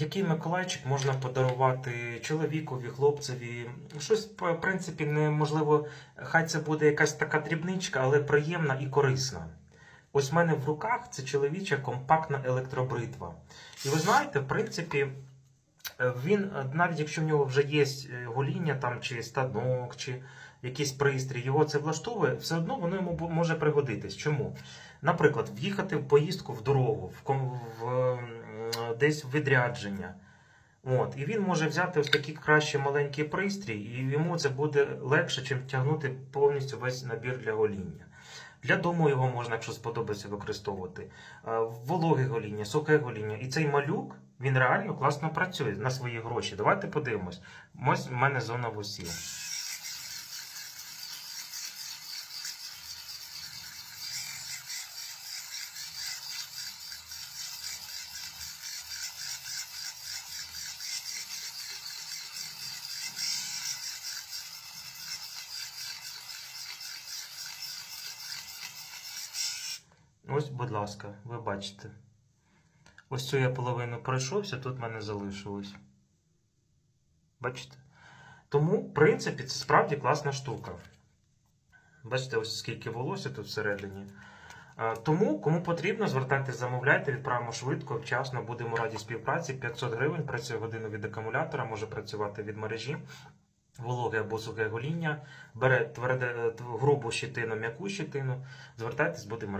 Який Миколайчик можна подарувати чоловікові, хлопцеві? Щось, в принципі, неможливо, хай це буде якась така дрібничка, але приємна і корисна. Ось в мене в руках це чоловіча компактна електробритва. І ви знаєте, в принципі, він, навіть якщо в нього вже є е, гоління там, чи станок, чи якийсь пристрій, його це влаштовує, все одно воно йому може пригодитись. Чому? Наприклад, в'їхати в поїздку в дорогу, в, десь відрядження. От, і він може взяти ось такий краще маленький пристрій, і йому це буде легше, чим тягнути повністю весь набір для гоління. Для дому його можна, якщо сподобається, використовувати. Е, Вологе гоління, сухе гоління. І цей малюк він реально класно працює на свої гроші. Давайте подивимось. Ось в мене зона вусів. Ось, будь ласка, ви бачите. Ось цю я половину пройшовся, тут в мене залишилось. Бачите? Тому, в принципі, це справді класна штука. Бачите, ось скільки волосся тут всередині. Тому, кому потрібно, звертайтеся, замовляйте, відправимо швидко, вчасно, будемо раді співпраці. 500 гривень працює годину від акумулятора, може працювати від мережі. Вологе або сухе гоління, бере тверде, е, грубу щитину, м'яку щитину. Звертайтесь, будемо раді.